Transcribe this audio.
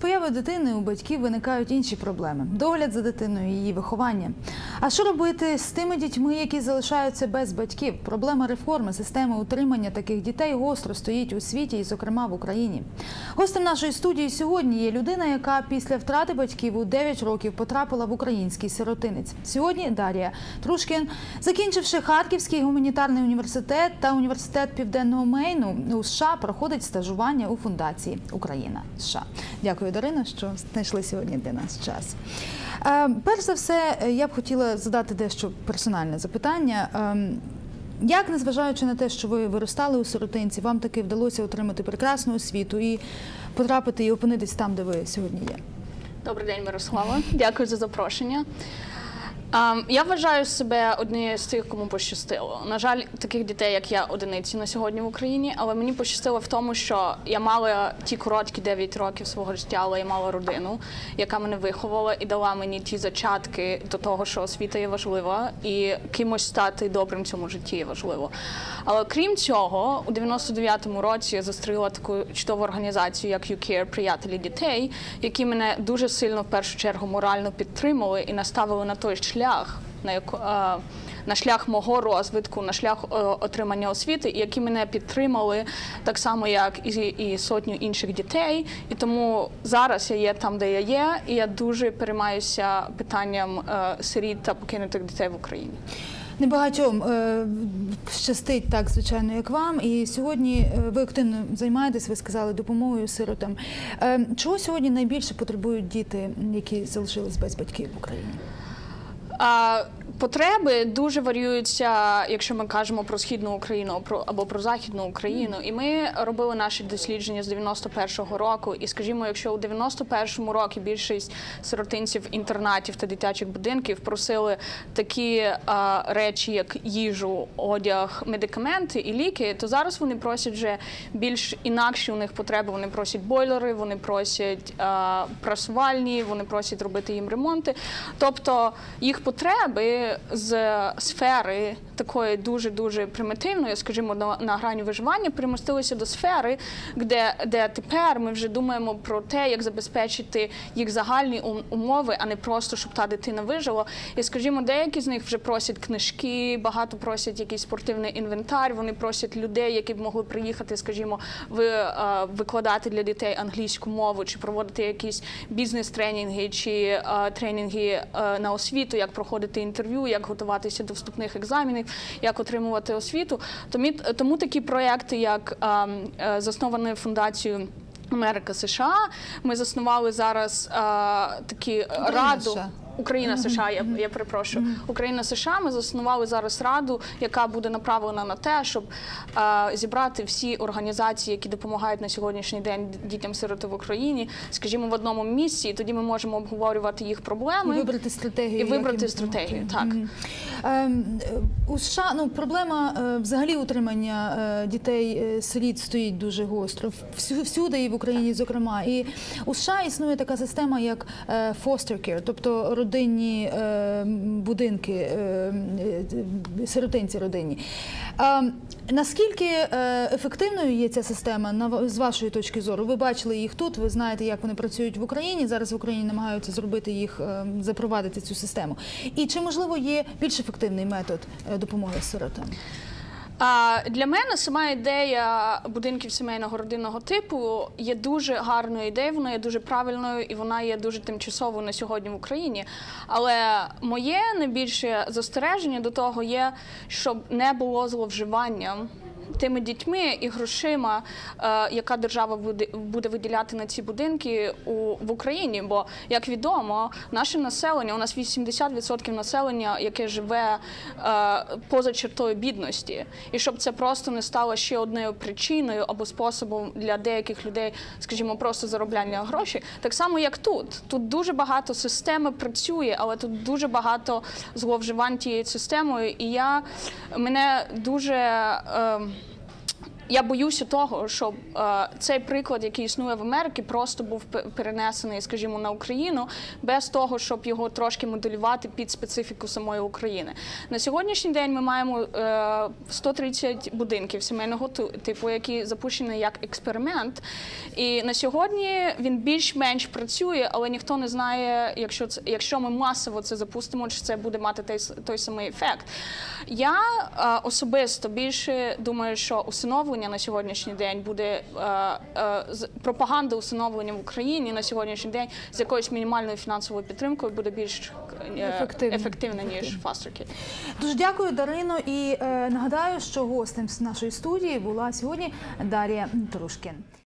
появою дитини у батьків виникають інші проблеми: догляд за дитиною, її виховання. А що робити з тими дітьми, які залишаються без батьків? Проблема реформи системи утримання таких дітей гостро стоїть у світі, і, зокрема, в Україні. Гостем нашої студії сьогодні є людина, яка після втрати батьків у 9 років потрапила в український сиротинець. Сьогодні Дар'я Трушкін, закінчивши Харківський гуманітарний університет та університет Південного Мейну у США, проходить стажування у фундації Україна США. Дякую, Дарина, що знайшли сьогодні для нас час. Е, Перш за все, я б хотіла задати дещо персональне запитання. Ем, Як, незважаючи на те, що ви виростали у сиротинці, вам таки вдалося отримати прекрасну освіту і потрапити і опинитись там, де ви сьогодні є? Добрий день, Мирослава. Дякую за запрошення. Ем, Я вважаю себе однією з тих, кому пощастило. На жаль, таких дітей, як я, одиниці на сьогодні в Україні, але мені пощастило в тому, що я мала ті короткі 9 років свого життя, але я мала родину, яка мене виховала і дала мені ті зачатки до того, що освіта є важлива, і кимось стати добрим в цьому житті є важливо. Але крім цього, у 99-му році я застріла таку чудову організацію, як UCare приятелі дітей, які мене дуже сильно в першу чергу морально підтримали і наставили на той шлях, на яку. е, На шлях мого розвитку, на шлях е, отримання освіти, і які мене підтримали так само, як і, і сотню інших дітей. І тому зараз я є там, де я є, і я дуже переймаюся питанням е, сиріт та покинутих дітей в Україні. Небагатьом е, щастить так, звичайно, як вам. І сьогодні ви активно займаєтесь, ви сказали, допомогою сиротам. Е, чого сьогодні найбільше потребують діти, які залишились без батьків в Україні? А, потреби дуже варіюються, якщо ми кажемо про східну Україну про- або про західну Україну. І ми робили наші дослідження з 91-го року. І скажімо, якщо у 91-му році більшість сиротинців інтернатів та дитячих будинків просили такі а, речі, як їжу, одяг, медикаменти і ліки, то зараз вони просять вже більш інакші у них потреби. Вони просять бойлери, вони просять а, прасувальні, вони просять робити їм ремонти. Тобто їх потреби з сфери такої дуже дуже примітивної, скажімо, на, на грані виживання, примостилися до сфери, де, де тепер ми вже думаємо про те, як забезпечити їх загальні умови, а не просто щоб та дитина вижила. І скажімо, деякі з них вже просять книжки, багато просять якийсь спортивний інвентар. Вони просять людей, які б могли приїхати, скажімо, е, викладати для дітей англійську мову, чи проводити якісь бізнес-тренінги, чи е, тренінги е, на освіту, як проходити інтерв'ю, як готуватися до вступних екзаменів, як отримувати освіту. Тому, такі проекти, як е, е, засновані фундацією. Америка США. Ми заснували зараз а, такі раду. США. Україна США, я, я перепрошую. Україна США. Ми заснували зараз раду, яка буде направлена на те, щоб е, зібрати всі організації, які допомагають на сьогоднішній день дітям сироти в Україні, скажімо, в одному місці. І тоді ми можемо обговорювати їх І проблеми вибрати стратегію. і вибрати стратегію. Так. Е, У США ну, проблема е, взагалі утримання е, дітей е, сиріт стоїть дуже гостро. Всюди і в Україні, зокрема. І у США існує така система, як foster care, тобто родинні е, будинки, е, е, сиротинці родинні. Наскільки ефективною є ця система з вашої точки зору? Ви бачили їх тут, ви знаєте, як вони працюють в Україні. Зараз в Україні намагаються зробити їх, запровадити цю систему. І чи можливо є більш ефективний метод допомоги сиротам? Для мене сама ідея будинків сімейного родинного типу є дуже гарною ідеєю, вона є дуже правильною і вона є дуже тимчасовою на сьогодні в Україні. Але моє найбільше застереження до того є, щоб не було зловживання. Тими дітьми і грошима, е, яка держава буде, виділяти на ці будинки в Україні. Бо, як відомо, наше населення, у нас 80% населення, яке живе е, поза чертою бідності. І щоб це просто не стало ще одною причиною або способом для деяких людей, скажімо, просто заробляння грошей, так само як тут. Тут дуже багато системи працює, але тут дуже багато зловживань тією системою. І я мене дуже. Е, я боюся того, щоб е, цей приклад, який існує в Америці, просто був перенесений, скажімо, на Україну, без того, щоб його трошки моделювати під специфіку самої України. На сьогоднішній день ми маємо е, 130 будинків сімейного типу, які запущені як експеримент. І на сьогодні він більш-менш працює, але ніхто не знає, якщо це якщо ми масово це запустимо, чи це буде мати той, той самий ефект. Я е, особисто більше думаю, що усиновлення на сьогоднішній день буде е, е, пропаганда усиновлення в Україні на сьогоднішній день з якоюсь мінімальною фінансовою підтримкою буде більш е, ефективна ніж фастерки. Дуже дякую, Дарино. І е, нагадаю, що гостем з нашої студії була сьогодні Дар'я Трушкін.